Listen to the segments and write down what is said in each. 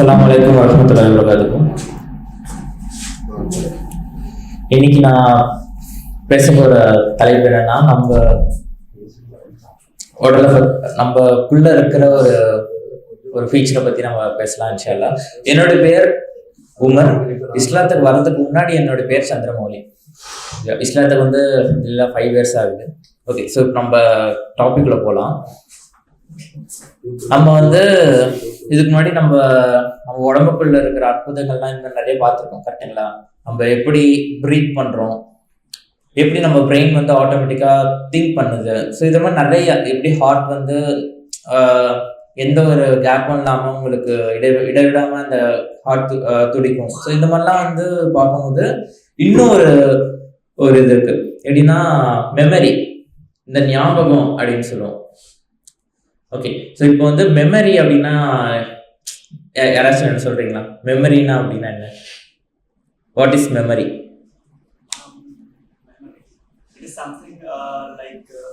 அஸ்லாம் வலைக்கம் வரமத்துல்லாஹி வபரகாத்துக்கும் இன்னைக்கு நான் பேச போற தலைப்பு என்னன்னா நம்ம உடலை நம்மக்குள்ள இருக்கிற ஒரு ஒரு ஃபீச்சரை பத்தி நம்ம பேசலாம் இன்ஷால்லா என்னோட பேர் உமர். இஸ்லாத்துக்கு வர்றதுக்கு முன்னாடி என்னோட பேர் சந்திரமௌலி. இஸ்லாத்துக்கு வந்து இல்லை ஃபைவ் இயர்ஸ் ஆகுது. ஓகே ஸோ நம்ம டாபிக்ல போகலாம் நம்ம வந்து இதுக்கு முன்னாடி நம்ம நம்ம உடம்புக்குள்ள இருக்கிற அற்புதங்கள்லாம் இந்த நிறைய பார்த்துருக்கோம் கரெக்டுங்களா நம்ம எப்படி ப்ரீத் பண்றோம்? எப்படி நம்ம பிரெயின் வந்து ஆட்டோமேட்டிக்கா திங்க் பண்ணுது? ஸோ இது மாதிரி நிறைய எப்படி ஹார்ட் வந்து எந்த ஒரு கேப்பும் இல்லாமல் உங்களுக்கு இடை இடைவிடாமல் அந்த ஹார்ட் துடிக்கும். ஸோ இந்த மாதிரிலாம் வந்து பார்க்கும்போது இன்னும் ஒரு ஒரு இது இருக்கு. எப்படின்னா மெமரி இந்த ஞாபகம் அப்படின்னு சொல்லுவோம். ஓகே ஸோ இப்போ வந்து மெமரி அப்படின்னா யாராச்சும் என்ன சொல்றீங்களா? மெமரினா அப்படின்னா என்ன? What is memory something uh, like uh,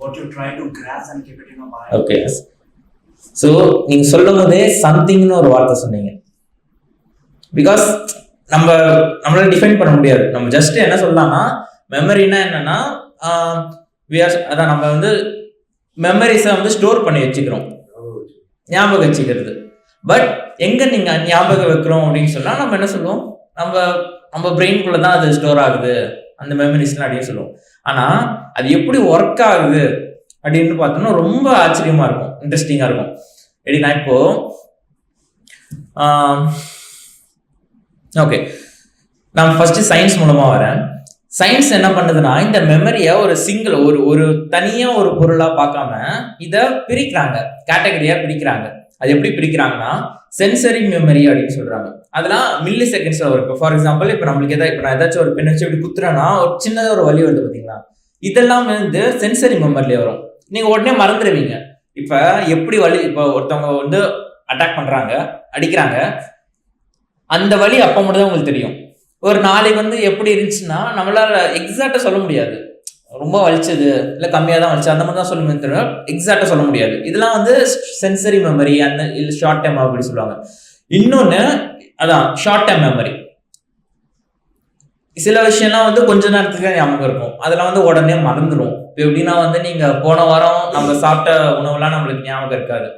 what you try to grasp and keep it in your mind. Okay so நீங்க சொல்லும் போதே சம்திங்னு ஒரு வார்த்தை சொன்னீங்க. பிகாஸ் நம்ம நம்மளால டிஃபைன் பண்ண முடியாது. நம்ம ஜஸ்ட் என்ன சொல்லலாம்னா மெமரினா என்னன்னா are- அதான் நம்ம வந்து மெமரிஸை வந்து ஸ்டோர் பண்ணி வச்சுக்கிறோம். ஞாபகம் வச்சுக்கிறது. பட் எங்கே நீங்கள் ஞாபகம் வைக்கிறோம் அப்படின்னு சொன்னால் நம்ம என்ன சொல்லுவோம்? நம்ம நம்ம பிரெயின்குள்ளே தான் அது ஸ்டோர் ஆகுது. அந்த மெமரிஸ்லாம் அப்படின்னு சொல்லுவோம். ஆனால் அது எப்படி ஒர்க் ஆகுது அப்படின்னு பார்த்தோம்னா ரொம்ப ஆச்சரியமாக இருக்கும். இன்ட்ரெஸ்டிங்காக இருக்கும். எப்படின்னா இப்போ ஓகே நான் ஃபஸ்ட்டு சயின்ஸ் மூலமாக வரேன். சயின்ஸ் என்ன பண்ணுதுன்னா இந்த மெமரியை ஒரு சிங்கிள் ஒரு ஒரு தனியாக ஒரு பொருளாக பார்க்காம இதை பிரிக்கிறாங்க. கேட்டகரியாக பிரிக்கிறாங்க. அது எப்படி பிரிக்கிறாங்கன்னா சென்சரி மெமரி அப்படின்னு சொல்கிறாங்க அதெல்லாம் மில்லி செகண்ட்ஸில் இருக்கும் ஃபார் எக்ஸாம்பிள் இப்போ நம்மளுக்கு எதாவது இப்போ நான் ஏதாச்சும் ஒரு பெண் வச்சு இப்படி குத்துறேன்னா ஒரு சின்னதாக ஒரு வலி வருது பார்த்தீங்களா இதெல்லாம் வந்து சென்சரி மெமரிலே வரும். நீங்கள் உடனே மறந்துடுவீங்க இப்போ எப்படி வழி இப்போ ஒருத்தவங்க வந்து அட்டாக் பண்ணுறாங்க அடிக்கிறாங்க அந்த வழி அப்போ மட்டும் தான் உங்களுக்கு தெரியும். ஒரு நாளைக்கு வந்து எப்படி இருந்துச்சுன்னா நம்மளால எக்ஸாக்டா சொல்ல முடியாது. ரொம்ப வலிச்சது இல்லை கம்மியாக தான் வலிச்சு அந்த மாதிரி தான் சொல்ல முடியும் எக்ஸாக்டாக சொல்ல முடியாது. இதெல்லாம் வந்து சென்சரி மெமரி அந்த இல்லை ஷார்ட் டைம் அப்படி சொல்லுவாங்க. இன்னொன்று அதான் ஷார்ட் டைம் மெமரி சில விஷயம்லாம் வந்து கொஞ்ச நேரத்துக்கு ஞாபகம் இருக்கும். அதெல்லாம் வந்து உடனே மறந்துடும் இப்போ எப்படின்னா வந்து நீங்கள் போன வாரம் நம்ம சாப்பிட்ட உணவுலாம் நம்மளுக்கு ஞாபகம் இருக்காது.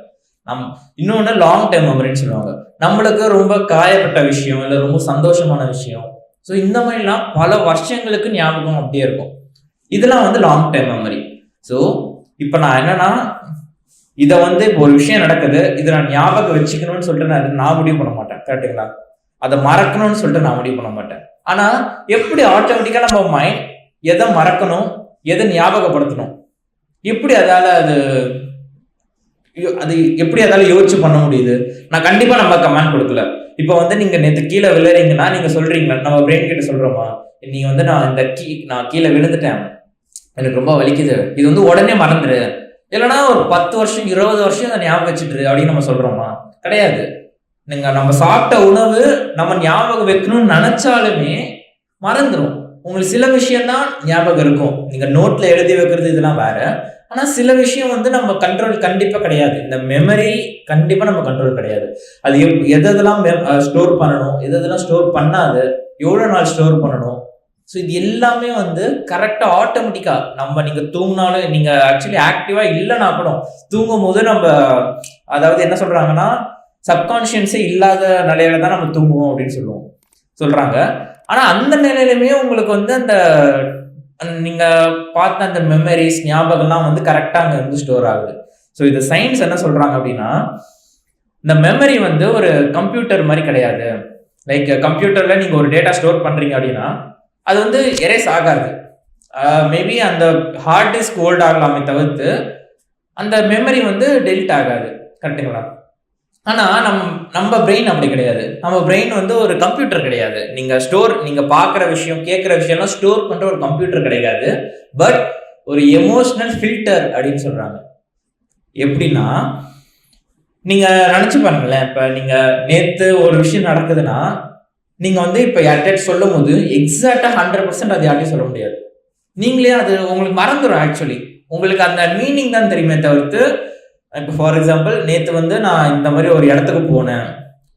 நம் இன்னொன்று லாங் டைம் மெமரின்னு சொல்லுவாங்க. நம்மளுக்கு ரொம்ப காயப்பட்ட விஷயம் இல்லை ரொம்ப சந்தோஷமான விஷயம். ஸோ இந்த மாதிரிலாம் பல வருஷங்களுக்கு ஞாபகம் அப்படியே இருக்கும். இதெல்லாம் வந்து லாங் டைம் மெமரி ஸோ இப்போ நான் என்னன்னா இதை வந்து இப்போ ஒரு விஷயம் நடக்குது இதை நான் ஞாபகம் வச்சுக்கணும்னு சொல்லிட்டு நான் நான் முடிவு பண்ண மாட்டேன். கரெக்டுங்களா அதை மறக்கணும்னு சொல்லிட்டு நான் முடிவு பண்ண மாட்டேன். ஆனால் எப்படி ஆட்டோமேட்டிக்காக நம்ம மைண்ட் எதை மறக்கணும் எதை ஞாபகப்படுத்தணும்? எப்படி அதால் அது அது எப்படி அதால யோசிச்சு பண்ண முடியுது? நான் கண்டிப்பா நம்ம கமெண்ட் கொடுக்கல. இப்போ வந்து நீங்க நேற்று கீழே விழுறீங்கன்னா நீங்க சொல்றீங்களா நம்ம பிரெயின் கிட்ட சொல்றோமா? நீங்க வந்து நான் இந்த கீ நான் கீழே விழுந்துட்டேன். எனக்கு ரொம்ப வலிக்குது. இது வந்து உடனே மறந்துடு இல்லைன்னா ஒரு பத்து வருஷம் இருபது வருஷம் அதை ஞாபகம் வச்சுட்டு அப்படின்னு நம்ம சொல்றோமா? கிடையாது. நீங்க நம்ம சாப்பிட்ட உணவு நம்ம ஞாபகம் வைக்கணும்னு நினைச்சாலுமே மறந்துடும் உங்களுக்கு சில விஷயம்தான் ஞாபகம் இருக்கும். நீங்க நோட்ல எழுதி வைக்கிறது இதெல்லாம் வேற. ஆனால் சில விஷயம் வந்து நம்ம கண்ட்ரோல் கண்டிப்பாக கிடையாது. இந்த மெமரி கண்டிப்பாக நம்ம கண்ட்ரோல் கிடையாது. அது எப்- எதெல்லாம் ஸ்டோர் பண்ணணும் எதெல்லாம் ஸ்டோர் பண்ணாது எவ்வளோ நாள் ஸ்டோர் பண்ணணும் ஸோ இது எல்லாமே வந்து கரெக்டாக ஆட்டோமேட்டிக்காக நம்ம நீங்கள் தூங்கினாலும் நீங்கள் ஆக்சுவலி ஆக்டிவாக இல்லைனா கூட தூங்கும் போது நம்ம அதாவது என்ன சொல்கிறாங்கன்னா சப்கான்ஷியன்ஸே இல்லாத நிலையில தான் நம்ம தூங்குவோம் அப்படின்னு சொல்லுவோம். சொல்கிறாங்க ஆனால் அந்த நிலையிலுமே உங்களுக்கு வந்து அந்த நீங்கள் பார்த்த அந்த மெமரிஸ் ஞாபகம்லாம் வந்து கரெக்டாக அங்கே வந்து ஸ்டோர் ஆகுது. ஸோ இது சயின்ஸ் என்ன சொல்கிறாங்க அப்படின்னா இந்த மெமரி வந்து ஒரு கம்ப்யூட்டர் மாதிரி கிடையாது. லைக் கம்ப்யூட்டரில் நீங்கள் ஒரு டேட்டா ஸ்டோர் பண்ணுறீங்க அப்படின்னா அது வந்து எரேஸ் ஆகாது. மேபி அந்த ஹார்ட் டிஸ்க் ஓல்ட் ஆகலாமே தவிர்த்து அந்த மெமரி வந்து டெலிட் ஆகாது. கரெக்டுங்களா ஆனால் நம் நம்ம பிரெயின் அப்படி கிடையாது. நம்ம பிரெயின் வந்து ஒரு கம்ப்யூட்டர் கிடையாது. நீங்கள் ஸ்டோர் நீங்கள் பார்க்குற விஷயம் கேட்குற விஷயம்லாம் ஸ்டோர் பண்ணுற ஒரு கம்ப்யூட்டர் கிடையாது. பட் ஒரு எமோஷ்னல் ஃபில்டர் அப்படின்னு சொல்கிறாங்க எப்படின்னா நீங்கள் நினச்சி பாருங்களேன் இப்போ நீங்கள் நேற்று ஒரு விஷயம் நடக்குதுன்னா நீங்கள் வந்து இப்போ யார்கிட்ட சொல்லும் போது எக்ஸாக்டாக ஹண்ட்ரட் பர்சன்ட் அது யார்ட்டையும் சொல்ல முடியாது. நீங்களே அது உங்களுக்கு மறந்துடும் ஆக்சுவலி உங்களுக்கு அந்த மீனிங் தான் தெரியுமே தவிர்த்து இப்போ ஃபார் எக்ஸாம்பிள் நேற்று வந்து நான் இந்த மாதிரி ஒரு இடத்துக்கு போனேன்.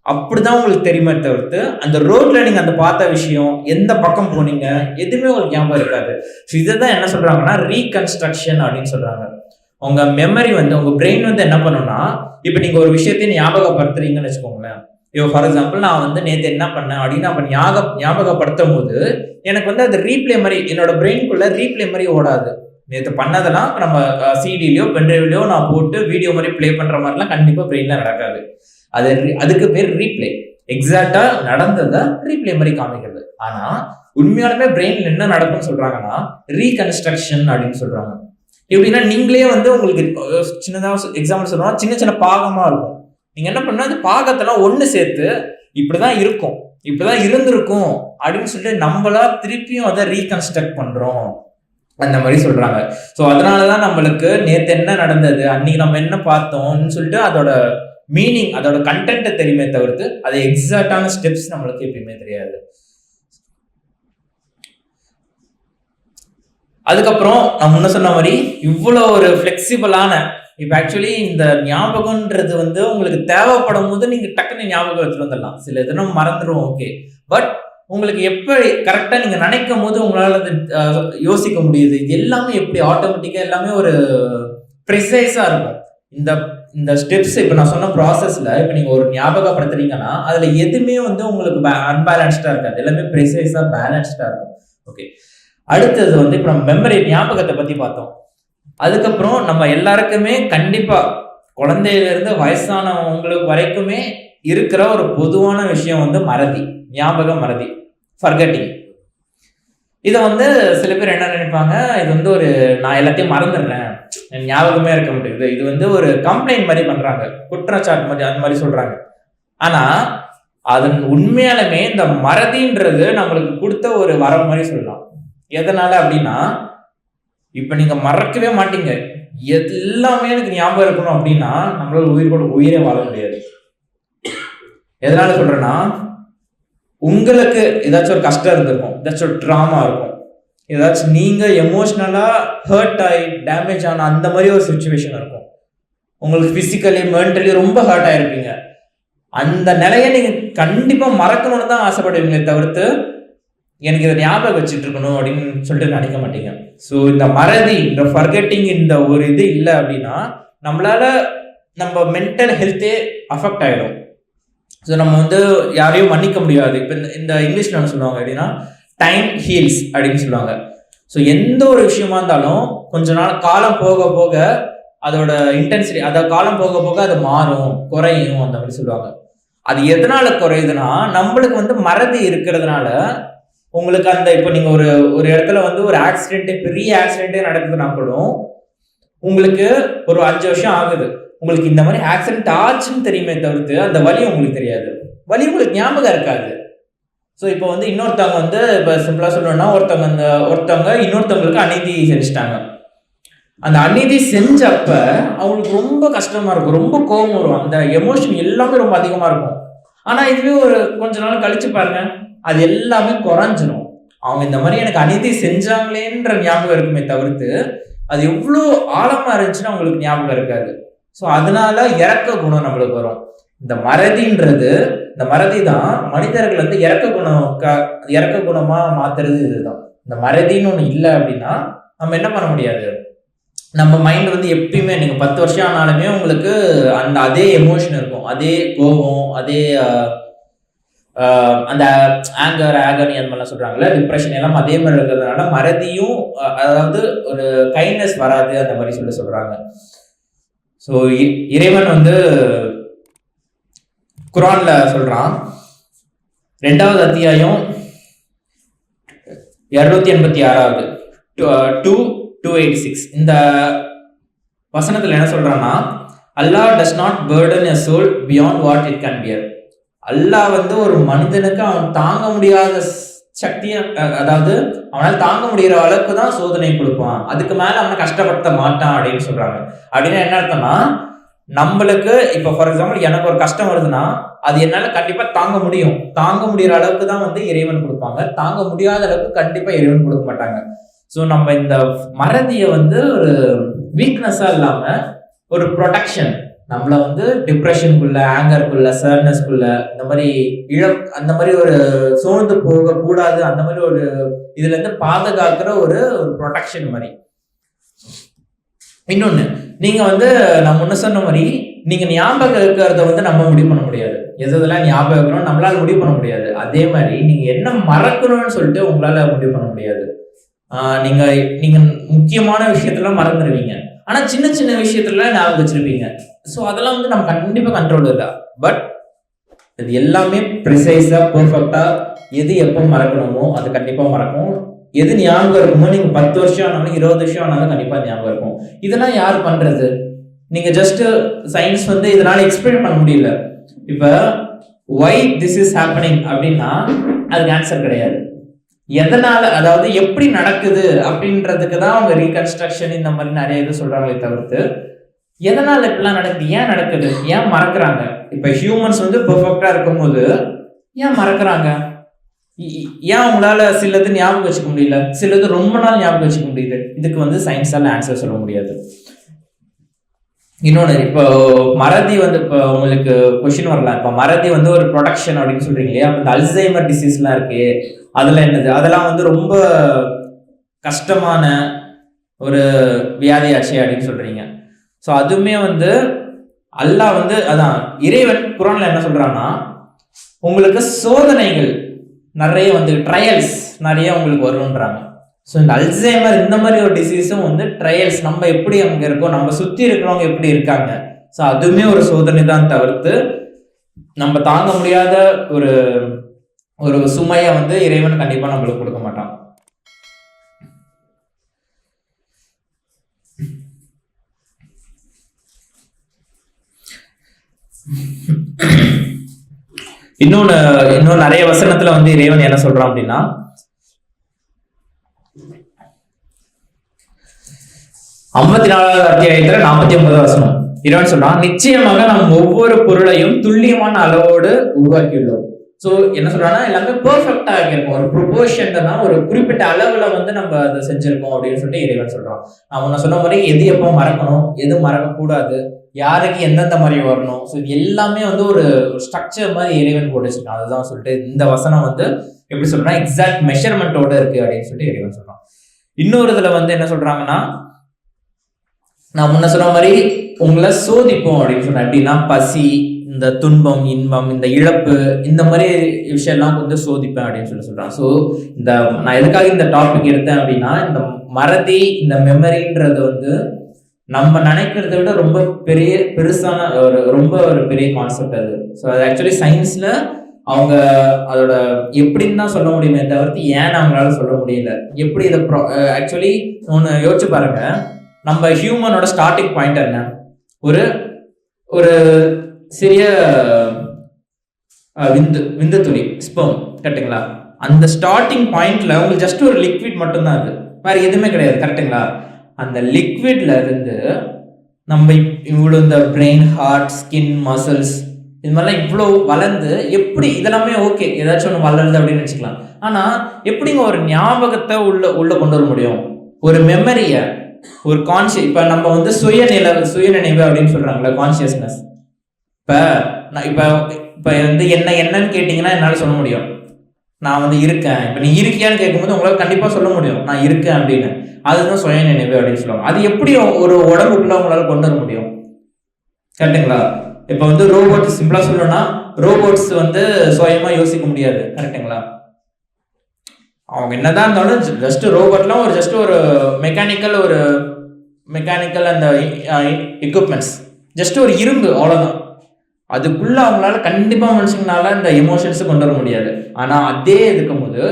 அப்படி தான் உங்களுக்கு தெரியுமே தவிர்த்து அந்த ரோட்ல நீங்கள் அந்த பார்த்த விஷயம் எந்த பக்கம் போனீங்க எதுவுமே உங்களுக்கு ஞாபகம் இருக்காது. ஸோ இதை தான் என்ன சொல்கிறாங்கன்னா ரீகன்ஸ்ட்ரக்ஷன் அப்படின்னு சொல்கிறாங்க உங்கள் மெமரி வந்து உங்கள் பிரெயின் வந்து என்ன பண்ணும்னா இப்போ நீங்கள் ஒரு விஷயத்தையும் ஞாபகப்படுத்துறீங்கன்னு வச்சுக்கோங்களேன். இப்போ ஃபார் எக்ஸாம்பிள் நான் வந்து நேற்று என்ன பண்ணேன் அப்படின்னு நான் ஞாபக ஞாபகப்படுத்தும் போது எனக்கு வந்து அது ரீப்ளே மாதிரி என்னோட பிரெயின்குள்ள ரீப்ளே மாதிரி ஓடாது. நேற்று பண்ணதெல்லாம் நம்ம சிடிலையோ பென்ட்ரைவ்லையோ நான் போட்டு வீடியோ மாதிரி ப்ளே பண்ணுற மாதிரிலாம் கண்டிப்பாக பிரெயினில் நடக்காது. அது அதுக்கு பேர் ரீப்ளே எக்ஸாக்டா நடந்ததை ரீப்ளே மாதிரி காமிக்கிறது. ஆனா உண்மையாலுமே பிரெயின்ல என்ன நடக்கும்னு சொல்றாங்கன்னா ரீகன்ஸ்ட்ரக்ஷன் அப்படின்னு சொல்றாங்க. எப்படின்னா நீங்களே வந்து உங்களுக்கு சின்னதாக எக்ஸாம்பிள் சொல்லணும்னா சின்ன சின்ன பாகமா இருக்கும். நீங்க என்ன பண்ணா அந்த பாகத்தெல்லாம் ஒன்று சேர்த்து இப்படிதான் இருக்கும். இப்படிதான் இருந்திருக்கும் அப்படின்னு சொல்லிட்டு நம்மளா திருப்பியும் அதை ரீகன்ஸ்ட்ரக்ட் பண்றோம். அந்த மாதிரி சொல்றாங்க. ஸோ அதனாலதான் நம்மளுக்கு நேத்து என்ன நடந்தது அன்னைக்கு நம்ம என்ன பார்த்தோம்னு சொல்லிட்டு அதோட மீனிங் அதோட கண்டென்ட்டை தெரியுமே தவிர்த்து அது எக்ஸாக்டான ஸ்டெப்ஸ் நம்மளுக்கு எப்பயுமே தெரியாது. அதுக்கப்புறம் நான் முன்ன சொன்ன மாதிரி இவ்வளோ ஒரு ஃப்ளெக்சிபிளான இப்போ ஆக்சுவலி இந்த ஞாபகம்ன்றது வந்து உங்களுக்கு தேவைப்படும் போது நீங்க டக்குன்னு ஞாபகம் வச்சுட்டு வந்துடலாம். சில இதெல்லாம் மறந்துடும் ஓகே பட் உங்களுக்கு எப்போ கரெக்டாக நீங்கள் நினைக்கும் போது உங்களால் அது யோசிக்க முடியுது? எல்லாமே எப்படி ஆட்டோமேட்டிக்காக எல்லாமே ஒரு ப்ரிசைஸாக இருக்கும். இந்த இந்த ஸ்டெப்ஸ் இப்போ நான் சொன்ன ப்ராசஸில் இப்போ நீங்கள் ஒரு ஞாபகப்படுத்துறீங்கன்னா அதில் எதுவுமே வந்து உங்களுக்கு அன்பேலன்ஸ்டாக இருக்காது. எல்லாமே ப்ரிசைஸாக பேலன்ஸ்டாக இருக்கும். ஓகே அடுத்தது வந்து இப்போ நம்ம மெமரி ஞாபகத்தை பற்றி பார்த்தோம். அதுக்கப்புறம் நம்ம எல்லாருக்குமே கண்டிப்பாக குழந்தையிலேருந்து வயசானவங்களுக்கு வரைக்குமே இருக்கிற ஒரு பொதுவான விஷயம் வந்து மறதி. ஞாபக மறதி. ஃபர்கட்டிங் இதை வந்து சில பேர் என்ன நினைப்பாங்க இது வந்து ஒரு நான் எல்லாத்தையும் மறந்துடுறேன். ஞாபகமே இருக்க முடியுது இது வந்து ஒரு கம்ப்ளைண்ட் மாதிரி பண்றாங்க. குற்றச்சாட்டு மாதிரி அந்த மாதிரி சொல்றாங்க. ஆனா அதன் உண்மையாலுமே இந்த மறதின்றது நம்மளுக்கு கொடுத்த ஒரு வரம் மாதிரி சொல்லலாம். எதனால அப்படின்னா இப்ப நீங்க மறக்கவே மாட்டீங்க. எல்லாமே எனக்கு ஞாபகம் இருக்கணும் அப்படின்னா நம்மளால உயிர் கூட உயிரே வாழ முடியாது. எதனால சொல்றேன்னா உங்களுக்கு ஏதாச்சும் ஒரு கஷ்டம் இருந்திருக்கும் ஏதாச்சும் ஒரு ட்ராமா இருக்கும். ஏதாச்சும் நீங்கள் எமோஷ்னலாக ஹர்ட் ஆகி டேமேஜ் ஆன அந்த மாதிரி ஒரு சுச்சுவேஷன் இருக்கும். உங்களுக்கு ஃபிசிக்கலி மென்டலி ரொம்ப ஹர்ட் ஆகிருப்பீங்க அந்த நிலையை நீங்கள் கண்டிப்பாக மறக்கணும்னு தான் ஆசைப்படுவீங்களே தவிர்த்து எனக்கு இதை ஞாபகம் வச்சுட்டு இருக்கணும் அப்படின்னு சொல்லிட்டு நினைக்க மாட்டீங்க. ஸோ இந்த மறதி இந்த ஃபர்கெட்டிங் இந்த ஒரு இது இல்லை அப்படின்னா நம்மளால நம்ம மென்டல் ஹெல்த்தே அஃபெக்ட் ஆகிடும் ஸோ நம்ம வந்து யாரையும் மன்னிக்க முடியாது. இப்போ இந்த இந்த இங்கிலீஷ்ல என்ன சொல்லுவாங்க அப்படின்னா டைம் ஹீல்ஸ் அப்படின்னு சொல்லுவாங்க. ஸோ எந்த ஒரு விஷயமா இருந்தாலும் கொஞ்ச நாள் காலம் போக போக அதோட இன்டென்சிட்டி அதை காலம் போக போக அது மாறும் குறையும் அந்த மாதிரி சொல்லுவாங்க. அது எதனால குறையுதுன்னா நம்மளுக்கு வந்து மறதி இருக்கிறதுனால உங்களுக்கு அந்த இப்போ நீங்கள் ஒரு ஒரு இடத்துல வந்து ஒரு ஆக்சிடென்ட்டு பெரிய ஆக்சிடென்ட்டே நடக்குதுன்னா கூட உங்களுக்கு ஒரு அஞ்சு வருஷம் ஆகுது. உங்களுக்கு இந்த மாதிரி ஆக்சிடென்ட் ஆச்சுன்னு தெரியுமே தவிர்த்து அந்த வலி உங்களுக்கு தெரியாது. வலி உங்களுக்கு ஞாபகம் இருக்காது. ஸோ இப்போ வந்து இன்னொருத்தவங்க வந்து இப்போ சிம்பிளாக சொல்லணும்னா ஒருத்தவங்க அந்த ஒருத்தவங்க இன்னொருத்தவங்களுக்கு அநீதி செஞ்சுட்டாங்க. அந்த அநீதி செஞ்சப்ப அவங்களுக்கு ரொம்ப கஷ்டமா இருக்கும். ரொம்ப கோபம் வரும். அந்த எமோஷன் எல்லாமே ரொம்ப அதிகமாக இருக்கும். ஆனால் இதுவே ஒரு கொஞ்ச நாள் கழிச்சு பாருங்க அது எல்லாமே குறைஞ்சிரும். அவங்க இந்த மாதிரி எனக்கு அநீதி செஞ்சாங்களேன்ற ஞாபகம் இருக்குமே தவிர்த்து அது எவ்வளோ ஆழமாக இருந்துச்சுன்னா அவங்களுக்கு ஞாபகம் இருக்காது. ஸோ அதனால இறக்க குணம் நம்மளுக்கு வரும். இந்த மறதின்றது இந்த மறதி தான் மனிதர்கள் வந்து இறக்க குணம் க- இறக்க குணமா மாத்துறது இதுதான். இந்த மறதின்னு ஒன்று இல்லை அப்படின்னா நம்ம என்ன பண்ண முடியாது? நம்ம மைண்ட் வந்து எப்பயுமே நீங்கள் பத்து வருஷம் ஆனாலுமே உங்களுக்கு அந்த அதே எமோஷன் இருக்கும். அதே கோபம் அதே அந்த ஆங்கர் ஆகனி அந்த மாதிரிலாம் சொல்கிறாங்களே டிப்ரெஷன் எல்லாம் அதே மாதிரி இருக்கிறதுனால மறதியும் அதாவது ஒரு கைண்ட்னஸ் வராது அந்த மாதிரி சொல்லி சொல்கிறாங்க ஸோ இறைவன் வந்து குரான்ல சொல்றான். ரெண்டாவது அத்தியாயம் இரநூத்தி எண்பத்தி ஆறாவது. Two two eight six. இந்த வசனத்தில் என்ன சொல்றான்னா Allah does not burden a soul beyond what it can bear Allah வந்து ஒரு மனிதனுக்கு அவன் தாங்க முடியாத ஸ்- சக்தியை அதாவது அவனால் தாங்க முடிகிற அளவுக்கு தான் சோதனை கொடுப்பான். அதுக்கு மேல அவனை கஷ்டப்படுத்த மாட்டான் அப்படின்னு சொல்றாங்க. அப்படின்னா என்ன அர்த்தம்னா நம்மளுக்கு இப்போ ஃபார் எக்ஸாம்பிள் எனக்கு ஒரு கஷ்டம் வருதுன்னா அது என்னால கண்டிப்பா தாங்க முடியும். தாங்க முடிகிற அளவுக்கு தான் வந்து இறைவன் கொடுப்பாங்க. தாங்க முடியாத அளவுக்கு கண்டிப்பா இறைவன் கொடுக்க மாட்டாங்க. ஸோ நம்ம இந்த மறதியை வந்து ஒரு வீக்னஸா இல்லாம ஒரு ப்ரொடெக்ஷன் நம்மள வந்து டிப்ரெஷனுக்குள்ள ஆங்கருக்குள்ள சர்னஸ்க்குள்ள இந்த மாதிரி இழ அந்த மாதிரி ஒரு சோர்ந்து போக கூடாது அந்த மாதிரி ஒரு இதுல இருந்து பாதுகாக்கிற ஒரு ஒரு ப்ரொடெக்ஷன் மாதிரி. இன்னொன்னு நீங்க வந்து நான் முன்ன சொன்ன மாதிரி நீங்க ஞாபகம் இருக்கிறத வந்து நம்ம முடிவு பண்ண முடியாது. எது இதெல்லாம் ஞாபகம் இருக்கணும் நம்மளால முடிவு பண்ண முடியாது. அதே மாதிரி நீங்க என்ன மறக்கணும்னு சொல்லிட்டு உங்களால முடிவு பண்ண முடியாது. நீங்கள் நீங்க நீங்க முக்கியமான விஷயத்துல மறந்துடுவீங்க ஆனா சின்ன சின்ன விஷயத்துல ஞாபகம் வச்சிருப்பீங்க. ஸோ அதெல்லாம் வந்து நம்ம கண்டிப்பாக கண்ட்ரோல் இல்லை. பட் இது எல்லாமே ப்ரிசைஸாக பர்ஃபெக்டாக எது எப்போ மறக்கணுமோ அது கண்டிப்பாக மறக்கும். எது ஞாபகம் இருக்குமோ நீங்கள் பத்து வருஷம் ஆனாலும் இருபது வருஷம் ஆனாலும் கண்டிப்பாக ஞாபகம் இருக்கும். இதெல்லாம் யார் பண்ணுறது நீங்கள் ஜஸ்ட்டு சயின்ஸ் வந்து இதனால் எக்ஸ்பிளைன் பண்ண முடியல. இப்போ ஒய் திஸ் இஸ் ஹேப்பனிங் அப்படின்னா அதுக்கு ஆன்சர் கிடையாது. எதனால அதாவது எப்படி நடக்குது அப்படின்றதுக்கு தான் அவங்க ரீகன்ஸ்ட்ரக்ஷன் இந்த மாதிரி நிறைய இது சொல்றாங்களே தவிர்த்து எதனால இப்படிலாம் நடக்குது? ஏன் நடக்குது? ஏன் மறக்கிறாங்க? இப்ப ஹியூமன்ஸ் வந்து பெர்ஃபெக்டா இருக்கும்போது ஏன் மறக்கிறாங்க? ஏன் உங்களால சிலது ஞாபகம் வச்சுக்க முடியல? சிலது ரொம்ப நாள் ஞாபகம் வச்சுக்க முடியுது. இதுக்கு வந்து சயின்ஸால ஆன்சர் சொல்ல முடியாது. இன்னொன்று இப்போ மறதி வந்து இப்போ உங்களுக்கு கொஷின் வரலாம். இப்போ மறதி வந்து ஒரு ப்ரொடக்ஷன் அப்படின்னு சொல்றீங்க இல்லையா? அப்போ இந்த அல்சைமர் டிசீஸ்லாம் இருக்கு. அதில் என்னது? அதெல்லாம் வந்து ரொம்ப கஷ்டமான ஒரு வியாதியாச்சு அப்படின்னு சொல்றீங்க. ஸோ அதுவுமே வந்து அல்லாஹ் வந்து அதான் இறைவன் குரானில் என்ன சொல்கிறான்னா உங்களுக்கு சோதனைகள் நிறைய வந்து ட்ரையல்ஸ் நிறைய உங்களுக்கு வரும்ன்றாங்க. ஸோ இந்த அல்சைமர் இந்த மாதிரி ஒரு டிசீஸும் வந்து ட்ரையல்ஸ் நம்ம எப்படி அங்கே இருக்கோம் நம்ம சுற்றி இருக்கிறவங்க எப்படி இருக்காங்க. ஸோ அதுவுமே ஒரு சோதனை தான் தவிர்த்து நம்ம தாங்க முடியாத ஒரு ஒரு சுமையை வந்து இறைவன் கண்டிப்பாக நம்மளுக்கு கொடுக்க மாட்டான். இன்னொன்னு இன்னும் நிறைய வசனத்துல வந்து இறைவன் என்ன சொல்றான் அப்படின்னா ஐம்பத்தி நாலாவது அத்தியாயத்துல நாற்பத்தி ஒன்பது வசனம். இறைவன் சொல்றான் நிச்சயமாக நாம் ஒவ்வொரு பொருளையும் துல்லியமான அளவோடு உருவாக்கியுள்ளோம். ஸோ என்ன சொல்றாங்கன்னா எல்லாமே பெர்ஃபெக்டா ஆகியிருக்கும் ஒரு ப்ரொபோர்ஷன் தான் ஒரு குறிப்பிட்ட அளவுல வந்து நம்ம அதை செஞ்சிருக்கோம் அப்படின்னு சொல்லிட்டு இறைவன் சொல்றான். நான் உன்னை சொன்ன மாதிரி எது எப்போ மறக்கணும் எது மறக்கக்கூடாது யாருக்கு எந்தெந்த மாதிரி வரணும்? ஸோ இது எல்லாமே வந்து ஒரு ஸ்ட்ரக்சர் மாதிரி இறைவன் போட்டு வச்சிருக்கான் அதுதான் சொல்லிட்டு இந்த வசனம் வந்து எப்படி சொல்றேன்னா எக்ஸாக்ட் மெஷர்மெண்ட்டோட இருக்கு அப்படின்னு சொல்லிட்டு இறைவன் சொல்றான். இன்னொரு இதுல வந்து என்ன சொல்றாங்கன்னா நான் முன்ன சொன்ன மாதிரி உங்களை சோதிப்போம் அப்படின்னு சொன்னேன் அப்படின்னா பசி இந்த துன்பம் இன்பம் இந்த இழப்பு இந்த மாதிரி விஷயம்லாம் வந்து சோதிப்பேன் அப்படின்னு சொல்லி சொல்றான். ஸோ இந்த நான் எதுக்காக இந்த டாபிக் எடுத்தேன் அப்படின்னா இந்த மறதி இந்த மெமரின்றது வந்து நம்ம நினைக்கிறத விட ரொம்ப பெரிய பெருசான ஒரு ரொம்ப ஒரு பெரிய கான்செப்ட் அது. ஸோ அது ஆக்சுவலி சயின்ஸ்ல அவங்க அதோட எப்படின்னு தான் சொல்ல முடியுமே தவிர்த்து ஏன் அவங்களால சொல்ல முடியல? எப்படி இதை ஆக்சுவலி ஒன்று யோசிச்சு பாருங்க. நம்ம ஹியூமனோட ஸ்டார்டிங் பாயிண்ட் என்ன? ஒரு ஒரு சிறிய விந்து விந்து துளி ஸ்பம் கரெக்ட்டுங்களா? அந்த ஸ்டார்டிங் பாயிண்ட்ல உங்களுக்கு ஜஸ்ட் ஒரு லிக்விட் மட்டும்தான் அது. வேற எதுவுமே கிடையாது கரெக்ட்டுங்களா? அந்த லிக்விட்ல இருந்து நம்ம இப்- இவ்வளோ இந்த பிரெயின் ஹார்ட் ஸ்கின் மசில்ஸ் இது மாதிரிலாம் இவ்வளோ வளர்ந்து எப்படி இதெல்லாமே ஓகே ஏதாச்சும் ஒன்று வளருது அப்படின்னு வச்சுக்கலாம் ஆனால் எப்படிங்க ஒரு ஞாபகத்தை உள்ள உள்ள கொண்டு வர முடியும்? ஒரு மெமரியை ஒரு கான்சியஸ் இப்போ நம்ம வந்து சுயநிலை சுயநினைவு அப்படின்னு சொல்கிறாங்களே கான்சியஸ்னஸ் இப்போ நான் இப்போ இப்போ வந்து என்ன என்னன்னு கேட்டிங்கன்னா என்னால் சொல்ல முடியும். நான் வந்து இருக்கேன். இப்போ நீ இருக்கியான்னு கேட்கும்போது உங்களால் கண்டிப்பாக சொல்ல முடியும். நான் இருக்கேன் அப்படின்னு. அதுதான் சுய நினைவு அப்படின்னு சொல்லுவாங்க. அது எப்படி ஒரு உடம்புக்குள்ள உங்களால் கொண்டு வர முடியும்? கரெக்டுங்களா இப்போ வந்து ரோபோட் சிம்பிளாக சொல்லணும்னா ரோபோட்ஸ் வந்து சுயமாக யோசிக்க முடியாது. கரெக்டுங்களா அவங்க என்னதான் இருந்தாலும் ஜஸ்ட் ரோபோட்லாம் ஒரு ஜஸ்ட் ஒரு மெக்கானிக்கல் ஒரு மெக்கானிக்கல் அந்த எக்யூப்மெண்ட்ஸ் ஜஸ்ட் ஒரு இரும்பு அவ்வளோதான் அதுக்குள்ள அவங்களால கண்டிப்பாக மனுஷங்களால இந்த எமோஷன்ஸை கொண்டு வர முடியாது. ஆனால் அதே இருக்கும்போது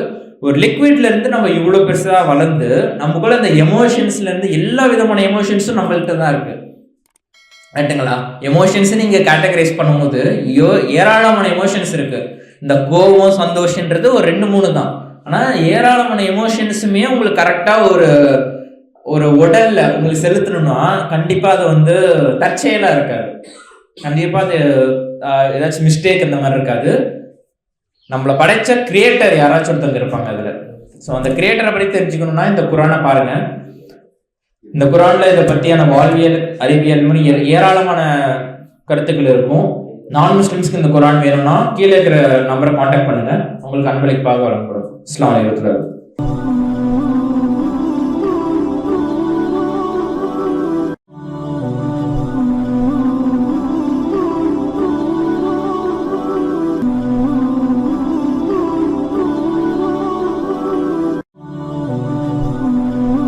ஒரு லிக்விட்லேருந்து நம்ம இவ்வளோ பெருசாக வளர்ந்து நமக்குள்ள அந்த எமோஷன்ஸ்லேருந்து எல்லா விதமான எமோஷன்ஸும் நம்மள்கிட்ட தான் இருக்குது ரைட்டுங்களா எமோஷன்ஸ் நீங்கள் கேட்டகரைஸ் பண்ணும்போது ஐயோ ஏராளமான எமோஷன்ஸ் இருக்குது இந்த கோபம் சந்தோஷன்றது ஒரு ரெண்டு மூணு தான். ஆனால் ஏராளமான எமோஷன்ஸுமே உங்களுக்கு கரெக்டாக ஒரு ஒரு உடலில் உங்களுக்கு செலுத்தணும்னா கண்டிப்பாக அது வந்து தற்செயலாக இருக்காது. கண்டிப்பாக அது ஏதாச்சும் மிஸ்டேக் இந்த மாதிரி இருக்காது. நம்மளை படைச்ச கிரியேட்டர் யாராச்சும் ஒருத்தவங்க இருப்பாங்க அதில். ஸோ அந்த கிரியேட்டரை பற்றி தெரிஞ்சுக்கணும்னா இந்த குரானை பாருங்க. இந்த குரானில் இதை பற்றியான வாழ்வியல் அறிவியல் மாதிரி ஏராளமான கருத்துக்கள் இருக்கும். நான் முஸ்லிம்ஸ்க்கு இந்த குரான் வேணும்னா கீழே இருக்கிற நம்பரை காண்டாக்ட் பண்ணுங்க. உங்களுக்கு அன்பளிப்பாக வழங்கப்படும். இஸ்லாம் வலைத்தளத்தில்